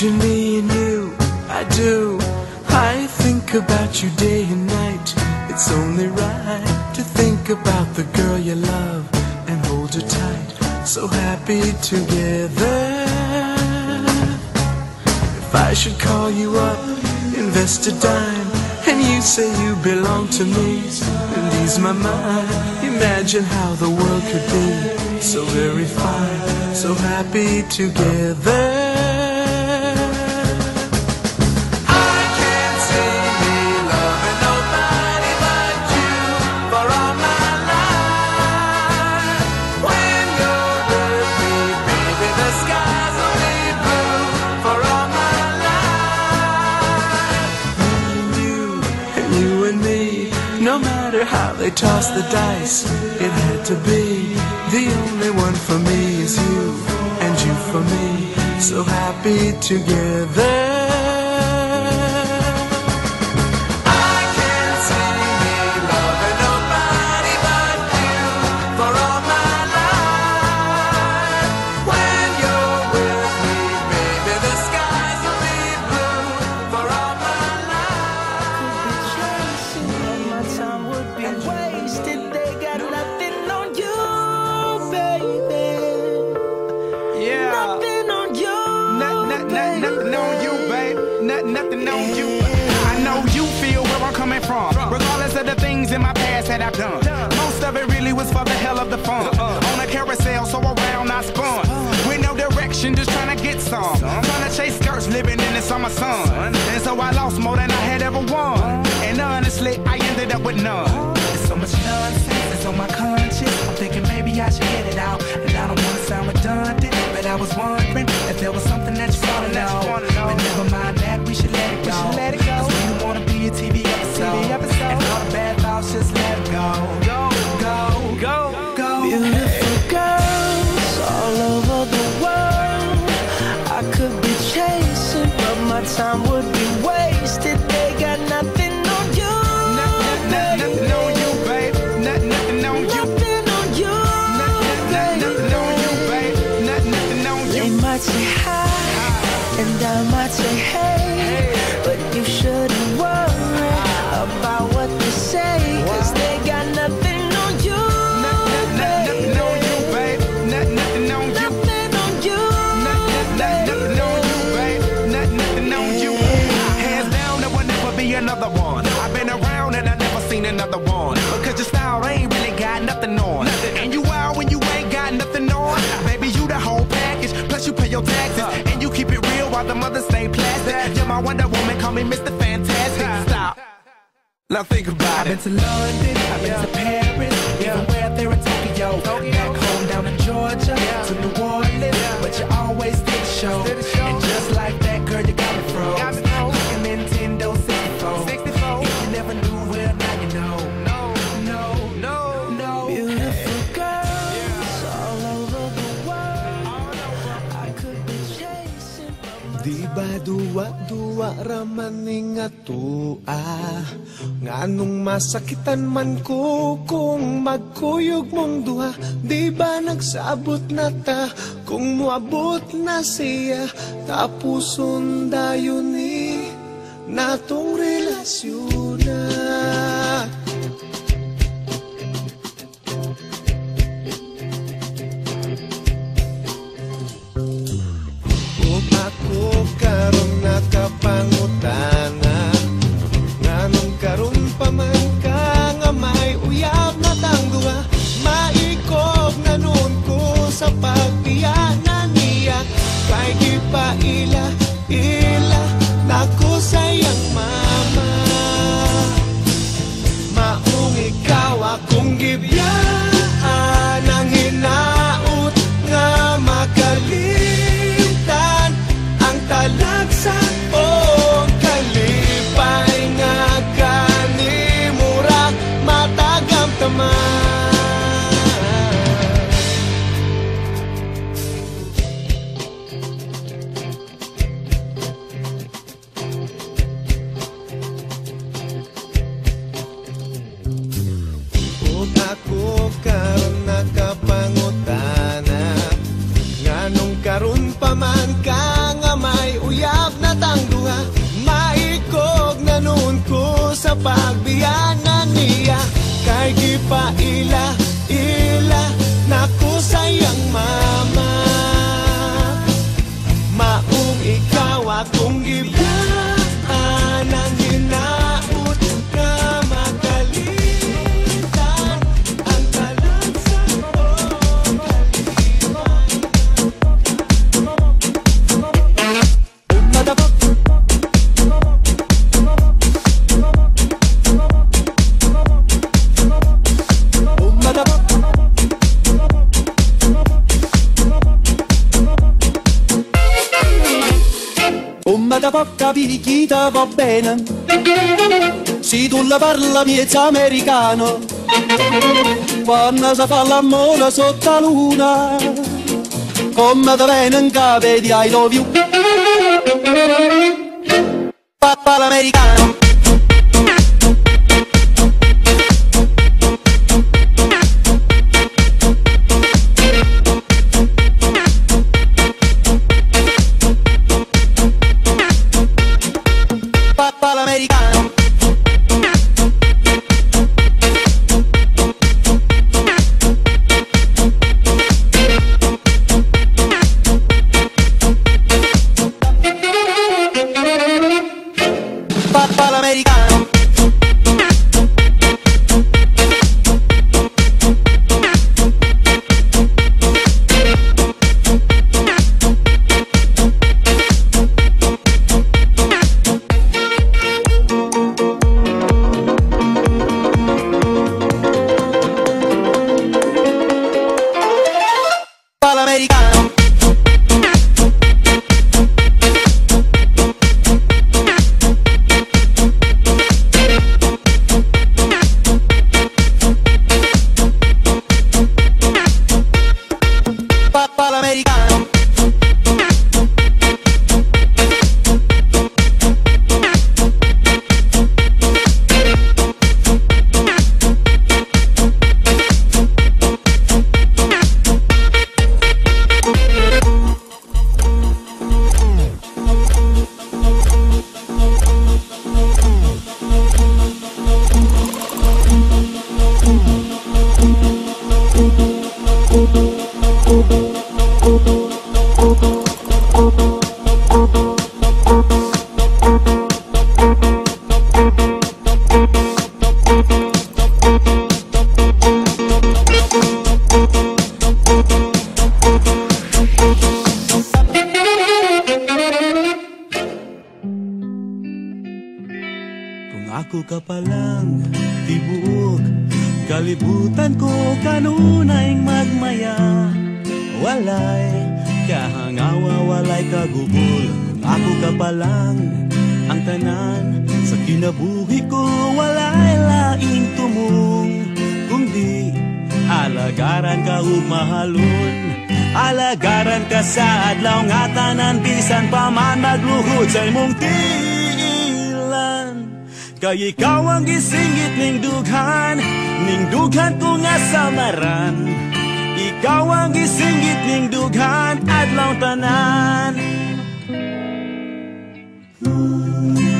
Imagine me and you, I do. I think about you day and night. It's only right to think about the girl you love and hold her tight. So happy together. If I should call you up, invest a dime, and you say you belong to me, and ease my mind. Imagine how the world could be so very fine, so happy together. No matter how they toss the dice, it had to be. The only one for me is you, and you for me, so happy together. Not, nothing on you. I know you feel where I'm coming from. Regardless of the things in my past that I've done. Most of it really was for the hell of the fun. On a carousel, so I was wondering if there was something that you wanna know. But never mind that, we should let it go. let it go. 'Cause we don't wanna be a TV episode. TV episode. And all the bad thoughts, just let it go. Go, go, go, go. Beautiful girls all over the world. I could be chasing, but my time would while the mothers stay plastic. You're my Wonder Woman, call me Mr. Fantastic. Stop. Now think about it. I've been to London, I've been to but my Di ba duwa-duwa raman ning atua Nganong masakitan man ko kung magkuyog mong duha? Di ba nagsabot na ta kung muabot na siya? Tapuson dayon ni natong relasyon pagbiyanan niya. Kay gipaila, ila, naku sayang mama. Maong ikaw akong Umadabak capita va bene. Se tu la parla miezza americano. Quando si fa l'amore sotto la luna Come te viene in capo di I love you. Papà l'americano all'americano Papa l'americano. Kung ako ka palang tibuok Kalibutan ko kanunay magmaya. Walay kahangawa, walay kagubol. Kung ako ka palang ang tanan. Sa kinabuhi ko walay laing tumong. Kung di alagaran ka ug mahalon Alagaran ka sa adlaw nga tanan. Bisan pa man magluhod sa imong tiilan. Kay ikaw ang gisingit ning dughan Ning dughan ko nga samaran ikaw ang gisingit ning dughan at lang tanan Ooh.